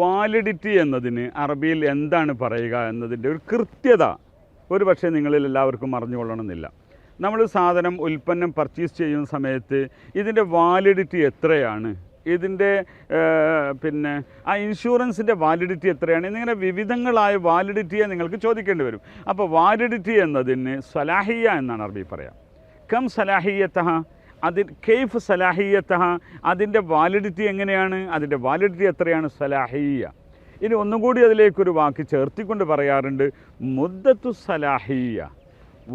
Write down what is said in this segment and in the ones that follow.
Validity എന്നതിന് അറബിയിൽ എന്താണ് പറയുക എന്നതിന്റെ ഒരു കൃത്യത ഒരു പക്ഷേ നിങ്ങളിൽ എല്ലാവർക്കും അറിഞ്ഞുകൊള്ളണമെന്നില്ല. നമ്മൾ സാധനം ഉൽപ്പന്നം പർച്ചേസ് ചെയ്യുന്ന സമയത്ത് ഇതിന്റെ വാലിഡിറ്റി എത്രയാണ്? ഇതിന്റെ പിന്നെ ആ ഇൻഷുറൻസിന്റെ വാലിഡിറ്റി എത്രയാണ്? എന്നിങ്ങനെ വിവിധങ്ങളായ വാലിഡിറ്റിയെ നിങ്ങൾക്ക് ചോദിക്കേണ്ടി വരും. അപ്പോൾ വാലിഡിറ്റി എന്നതിന് സലാഹിയ എന്നാണ് അറബി പറയാം. കം സലാഹിയത്തഹ? അതിൽ കെയ്ഫ് സലാഹീയത്തഹ അതിന്റെ വാലിഡിറ്റി എങ്ങനെയാണ് അതിന്റെ വാലിഡിറ്റി എത്രയാണ് സലാഹിയ ഇനി ഒന്നും കൂടി അതിലേക്കൊരു വാക്ക് ചേർത്തിക്കൊണ്ട് പറയാറുണ്ട് മുദ്ദത്തു സലാഹിയ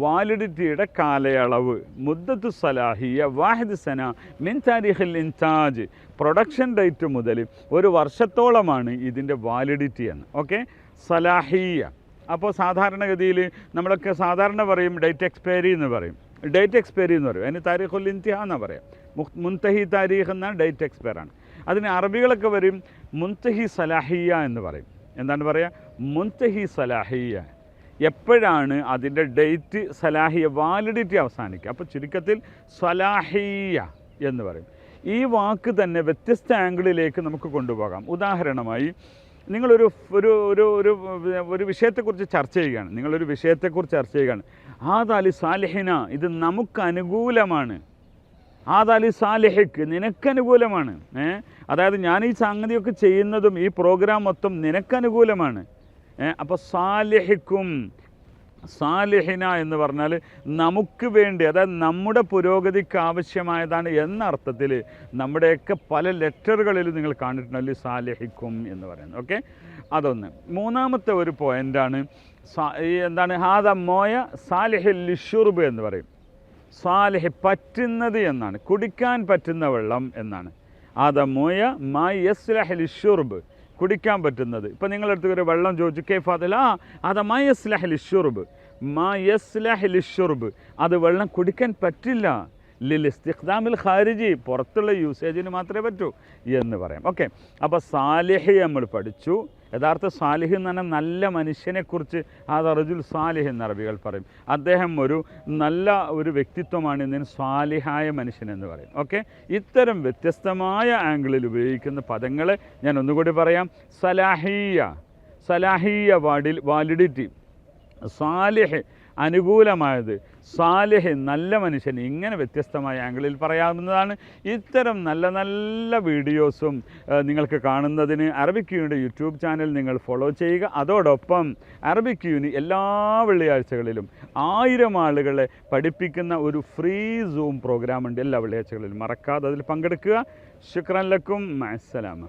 വാലിഡിറ്റിയുടെ കാലയളവ്. മുദ്ദത്തു സലാഹിയ വാഹിദ് സന മിൻ താരിഖിൽ ഇൻചാർജ് പ്രൊഡക്ഷൻ ഡേറ്റ് മുതൽ ഒരു വർഷത്തോളമാണ് ഇതിന്റെ വാലിഡിറ്റി എന്ന്. ഓക്കെ? സലാഹിയ അപ്പോൾ സാധാരണഗതിയിൽ നമ്മളൊക്കെ സാധാരണ പറയും ഡേറ്റ് എക്സ്പയറി എന്ന് പറയും. ഡേറ്റ് എക്സ്പയറി എന്ന് പറയും. അതിന് താരീഖുൽ ഇന്ത്യ എന്നാണ് പറയാം. മുൻതഹി താരീഖ് എന്ന ഡേറ്റ് എക്സ്പയർ ആണ്. അതിന് അറബികളൊക്കെ വരും മുൻതഹി സലാഹിയ എന്ന് പറയും. എന്താണ് പറയുക മുൻതഹി സലാഹിയ എപ്പോഴാണ് അതിന്റെ ഡേറ്റ് സലാഹിയ വാലിഡിറ്റി അവസാനിക്കുക? അപ്പോൾ ചുരുക്കത്തിൽ സലാഹിയ എന്ന് പറയും. ഈ വാക്ക് തന്നെ വ്യത്യസ്ത ആംഗിളിലേക്ക് നമുക്ക് കൊണ്ടുപോകാം. ഉദാഹരണമായി നിങ്ങളൊരു ഒരു ഒരു ഒരു ഒരു വിഷയത്തെക്കുറിച്ച് ചർച്ച ചെയ്യുകയാണ്. നിങ്ങളൊരു വിഷയത്തെക്കുറിച്ച് ചർച്ച ചെയ്യുകയാണ്. ആദാലി സാലിഹിന ഇത് നമുക്ക് അനുകൂലമാണ്. ആദാലി സാലിഹയ്ക്ക് നിനക്കനുകൂലമാണ് ഏ? അതായത് ഞാൻ ഈ സംഗതിയൊക്കെ ചെയ്യുന്നതും ഈ പ്രോഗ്രാം മൊത്തം നിനക്കനുകൂലമാണ് അപ്പോൾ സാലിഹിക്കും സാലിഹിന എന്ന് പറഞ്ഞാൽ നമുക്ക് വേണ്ടി അതായത് നമ്മുടെ പുരോഗതിക്ക് ആവശ്യമായതാണ് എന്ന അർത്ഥത്തിൽ നമ്മുടെയൊക്കെ പല ലെറ്ററുകളിൽ നിങ്ങൾ കണ്ടിട്ടുണ്ടല്ലോ സാലിഹിക്കും എന്ന് പറയുന്നത്. ഓക്കെ? അതൊന്ന്. മൂന്നാമത്തെ ഒരു പോയിന്റാണ് എന്താണ്? ഹാദ മോയ സാലിഹിൽ ലിഷുർബ് എന്ന് പറയും. സാലിഹ് പറ്റുന്നത് എന്നാണ്. കുടിക്കാൻ പറ്റുന്ന വെള്ളം എന്നാണ്. ആദ മോയ മാ യസ്ലഹ് ലിഷുർബ്. കുടിക്കാൻ പറ്റുന്നത്. ഇപ്പം നിങ്ങളടുത്ത് ഒരു വെള്ളം ചോദിച്ചു കെ ഫാദല ആ അത് മാ യസ്ലഹ് ലിഷുർബ്. മാ യസ്ലഹ് ലിഷുർബ്. അത് വെള്ളം കുടിക്കാൻ പറ്റില്ല. ലിൽ ഖാരിജി പുറത്തുള്ള യൂസേജിന് മാത്രമേ പറ്റൂ എന്ന് പറയാം. ഓക്കെ അപ്പോൾ സാലിഹി നമ്മൾ പഠിച്ചു. യഥാർത്ഥ സാലിഹ് എന്ന് പറഞ്ഞാൽ നല്ല മനുഷ്യനെക്കുറിച്ച് ആ അർജുൽ സാലിഹ് എന്ന് അറബികൾ പറയും. അദ്ദേഹം ഒരു നല്ല ഒരു വ്യക്തിത്വമാണ് ഇതിന് സ്വാലിഹായ മനുഷ്യൻ എന്ന് പറയും. ഓക്കെ ഇത്തരം വ്യത്യസ്തമായ ആംഗിളിൽ ഉപയോഗിക്കുന്ന പദങ്ങൾ ഞാൻ ഒന്നുകൂടി പറയാം. സലാഹിയ സലാഹിയ വാഡിൽ വാലിഡിറ്റി. സാലിഹ് അനുകൂലമായത്. സാലിഹ് നല്ല മനുഷ്യൻ. ഇങ്ങനെ വ്യത്യസ്തമായ ആംഗിളിൽ പറയാവുന്നതാണ് ഇത്തരം നല്ല നല്ല വീഡിയോസും നിങ്ങൾക്ക് കാണുന്നതിന് അറബിക് യൂട്യൂബ് ചാനൽ നിങ്ങൾ ഫോളോ ചെയ്യുക. അതോടൊപ്പം അറബിക് എല്ലാ വെള്ളിയാഴ്ചകളിലും ആയിരം ആളുകളെ പഠിപ്പിക്കുന്ന ഒരു ഫ്രീ സൂം പ്രോഗ്രാമുണ്ട് എല്ലാ വെള്ളിയാഴ്ചകളിലും. മറക്കാതെ അതിൽ പങ്കെടുക്കുക. ശുക്രൻ ലക്കും. മഅസ്സലാമ